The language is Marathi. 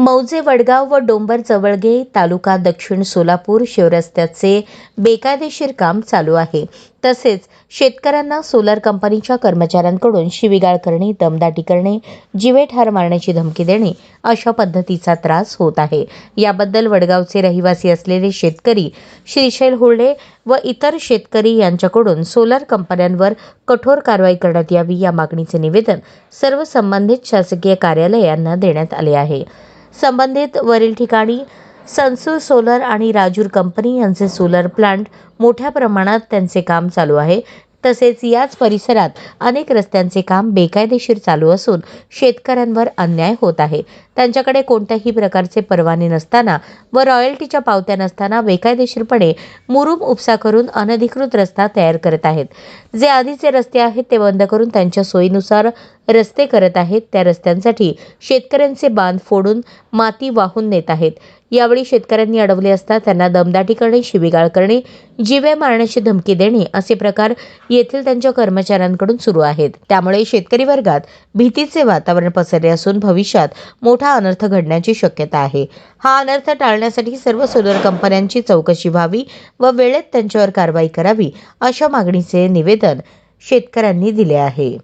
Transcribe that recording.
मौजे वडगाव व डोंबर जवळगे तालुका दक्षिण सोलापूर शिवरस्त्याचे बेकायदेशीर काम चालू आहे. तसेच शेतकऱ्यांना सोलर कंपनीच्या कर्मचाऱ्यांकडून शिवीगाळ करणे दमदाटी करणे जिवे ठार मारण्याची धमकी देणे अशा पद्धतीचा त्रास होत आहे. याबद्दल वडगावचे रहिवासी असलेले शेतकरी श्रीशैल होल्डे व इतर शेतकरी यांच्याकडून सोलर कंपन्यांवर कठोर कारवाई करण्यात यावी या मागणीचे निवेदन सर्व संबंधित शासकीय कार्यालयांना देण्यात आले आहे. संबंधित वरील ठिकाणी सनसूर सोलर आणि राजूर कंपनी यांचे सोलर प्लांट मोठ्या प्रमाणात त्यांचे काम चालू आहे. तसेच याच परिसरात अनेक रस्त्यांचे काम बेकायदेशीर चालू असून शेतकऱ्यांवर अन्याय होत आहे. त्यांच्याकडे कोणत्याही प्रकारचे परवाने नसताना व रॉयल्टीच्या पावत्या नसताना बेकायदेशीरपणे मुरुम उपसा करून अनधिकृत रस्ता तयार करत आहेत. जे आधीचे रस्ते आहेत ते बंद करून त्यांच्या सोयीनुसार रस्ते करत आहेत. त्या रस्त्यांसाठी शेतकऱ्यांचे बांध फोडून माती वाहून नेत आहेत. यावेळी शेतकऱ्यांनी अडवले असता त्यांना दमदाटी करणे शिवीगाळ करणे जिवे मारण्याची धमकी देणे असे प्रकार येथील त्यांच्या कर्मचाऱ्यांकडून सुरू आहेत. त्यामुळे शेतकरी वर्गात भीतीचे वातावरण पसरले असून भविष्यात मोठा मोठा अनर्थ घडण्याची शक्यता आहे. हा अनर्थ टाळण्यासाठी सर्व सोलर कंपन्यांची चौकशी व्हावी व वेळेत त्यांच्यावर कारवाई करावी अशा मागणीचे निवेदन शेतकऱ्यांनी दिले आहे.